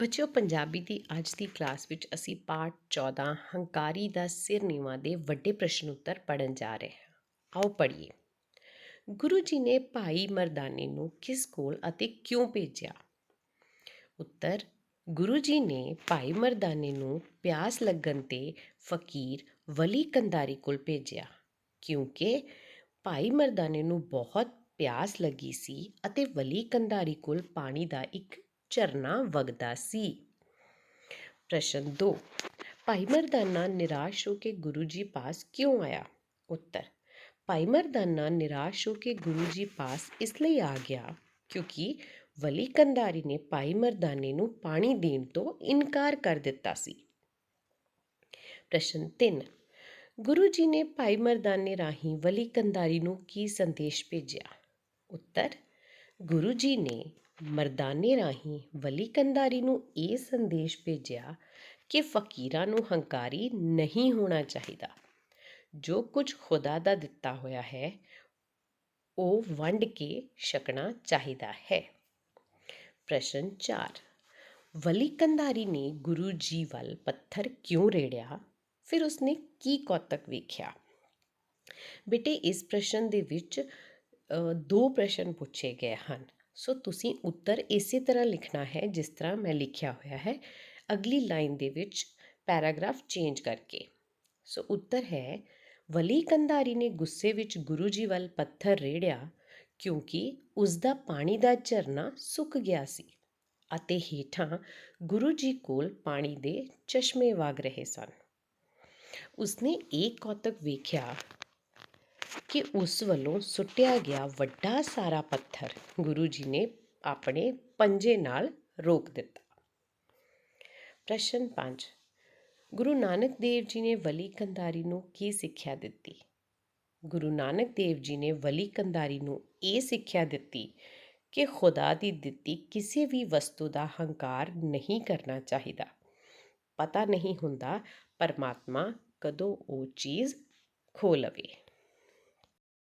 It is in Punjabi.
ਬੱਚਿਓ, ਪੰਜਾਬੀ ਦੀ ਅੱਜ ਦੀ ਕਲਾਸ ਵਿੱਚ ਅਸੀਂ ਪਾਠ 14 ਹੰਕਾਰੀ ਦਾ ਸਿਰ ਨੀਵਾਂ ਦੇ ਵੱਡੇ ਪ੍ਰਸ਼ਨ ਉੱਤਰ ਪੜਨ ਜਾ ਰਹੇ ਹਾਂ। ਆਓ ਪੜ੍ਹੀਏ। ਗੁਰੂ ਜੀ ਨੇ ਭਾਈ ਮਰਦਾਨੇ ਨੂੰ ਕਿਸ ਕੋਲ ਅਤੇ ਕਿਉਂ ਭੇਜਿਆ? ਉੱਤਰ, ਗੁਰੂ ਜੀ ਨੇ ਭਾਈ ਮਰਦਾਨੇ ਨੂੰ ਪਿਆਸ ਲੱਗਣ ਤੇ ਫਕੀਰ ਵਲੀ ਕੰਧਾਰੀ ਕੋਲ ਭੇਜਿਆ, ਕਿਉਂਕਿ ਭਾਈ ਮਰਦਾਨੇ ਨੂੰ ਬਹੁਤ ਪਿਆਸ ਲੱਗੀ ਸੀ ਅਤੇ ਵਲੀ ਕੰਧਾਰੀ ਕੋਲ ਪਾਣੀ ਦਾ ਇੱਕ ਝਰਨਾ ਵਗਦਾ ਸੀ। ਪ੍ਰਸ਼ਨ 2 ਭਾਈ ਮਰਦਾਨਾ ਨਿਰਾਸ਼ ਹੋ ਕੇ ਗੁਰੂ ਜੀ ਪਾਸ ਕਿਉਂ ਆਇਆ? ਉੱਤਰ, ਭਾਈ ਮਰਦਾਨਾ ਨਿਰਾਸ਼ ਹੋ ਕੇ ਗੁਰੂ ਜੀ ਪਾਸ ਇਸ ਲਈ ਆ ਗਿਆ ਕਿਉਂਕਿ ਵਲੀ ਕੰਧਾਰੀ ਨੇ ਭਾਈ ਮਰਦਾਨੇ ਨੂੰ ਪਾਣੀ ਦੇਣ ਤੋਂ ਇਨਕਾਰ ਕਰ ਦਿੱਤਾ ਸੀ। ਪ੍ਰਸ਼ਨ 3 ਗੁਰੂ ਜੀ ਨੇ ਭਾਈ ਮਰਦਾਨੇ ਰਾਹੀਂ ਵਲੀ ਕੰਧਾਰੀ ਨੂੰ ਕੀ ਸੰਦੇਸ਼ ਭੇਜਿਆ? ਉੱਤਰ, ਗੁਰੂ ਜੀ ਨੇ ਮਰਦਾਨੇ ਰਾਹੀਂ ਵਲੀ ਕੰਧਾਰੀ ਨੂੰ ਇਹ ਸੰਦੇਸ਼ ਭੇਜਿਆ ਕਿ ਫਕੀਰਾਂ ਨੂੰ ਹੰਕਾਰੀ ਨਹੀਂ ਹੋਣਾ ਚਾਹੀਦਾ। ਜੋ ਕੁਝ ਖੁਦਾ ਦਾ ਦਿੱਤਾ ਹੋਇਆ ਹੈ, ਉਹ ਵੰਡ ਕੇ ਛਕਣਾ ਚਾਹੀਦਾ ਹੈ। ਪ੍ਰਸ਼ਨ 4 ਵਲੀ ਕੰਧਾਰੀ ਨੇ ਗੁਰੂ ਜੀ ਵੱਲ ਪੱਥਰ ਕਿਉਂ ਰੇੜਿਆ? ਫਿਰ ਉਸਨੇ ਕੀ ਕੌਤਕ ਵੇਖਿਆ? ਬੇਟੇ, ਇਸ ਪ੍ਰਸ਼ਨ ਦੇ ਵਿੱਚ ਦੋ ਪ੍ਰਸ਼ਨ ਪੁੱਛੇ ਗਏ ਹਨ। ਸੋ ਤੁਸੀਂ ਉੱਤਰ ਇਸੇ ਤਰ੍ਹਾਂ ਲਿਖਣਾ ਹੈ ਜਿਸ ਤਰ੍ਹਾਂ ਮੈਂ ਲਿਖਿਆ ਹੋਇਆ ਹੈ। ਅਗਲੀ ਲਾਈਨ ਦੇ ਵਿੱਚ ਪੈਰਾਗ੍ਰਾਫ ਚੇਂਜ ਕਰਕੇ। ਸੋ ਉੱਤਰ ਹੈ, ਵਲੀ ਕੰਧਾਰੀ ਨੇ ਗੁੱਸੇ ਵਿੱਚ ਗੁਰੂ ਜੀ ਵੱਲ ਪੱਥਰ ਰੇੜਿਆ ਕਿਉਂਕਿ ਉਸ ਦਾ ਪਾਣੀ ਦਾ ਝਰਨਾ ਸੁੱਕ ਗਿਆ ਸੀ ਅਤੇ ਹੇਠਾਂ ਗੁਰੂ ਜੀ ਕੋਲ ਪਾਣੀ ਦੇ ਚਸ਼ਮੇ ਵਗ ਰਹੇ ਸਨ। ਉਸਨੇ ਇਹ ਕੌਤਕ ਵੇਖਿਆ ਕਿ ਉਸ ਵੱਲੋਂ ਸੁੱਟਿਆ ਗਿਆ ਵੱਡਾ ਸਾਰਾ ਪੱਥਰ ਗੁਰੂ ਜੀ ਨੇ ਆਪਣੇ ਪੰਜੇ ਨਾਲ ਰੋਕ ਦਿੱਤਾ। ਪ੍ਰਸ਼ਨ 5 ਗੁਰੂ ਨਾਨਕ ਦੇਵ ਜੀ ਨੇ ਵਲੀ ਕੰਧਾਰੀ ਨੂੰ ਕੀ ਸਿੱਖਿਆ ਦਿੱਤੀ? ਗੁਰੂ ਨਾਨਕ ਦੇਵ ਜੀ ਨੇ ਵਲੀ ਕੰਧਾਰੀ ਨੂੰ ਇਹ ਸਿੱਖਿਆ ਦਿੱਤੀ ਕਿ ਖੁਦਾ ਦੀ ਦਿੱਤੀ ਕਿਸੇ ਵੀ ਵਸਤੂ ਦਾ ਹੰਕਾਰ ਨਹੀਂ ਕਰਨਾ ਚਾਹੀਦਾ। ਪਤਾ ਨਹੀਂ ਹੁੰਦਾ ਪਰਮਾਤਮਾ ਕਦੋਂ ਉਹ ਚੀਜ਼ ਖੋ ਲਵੇ।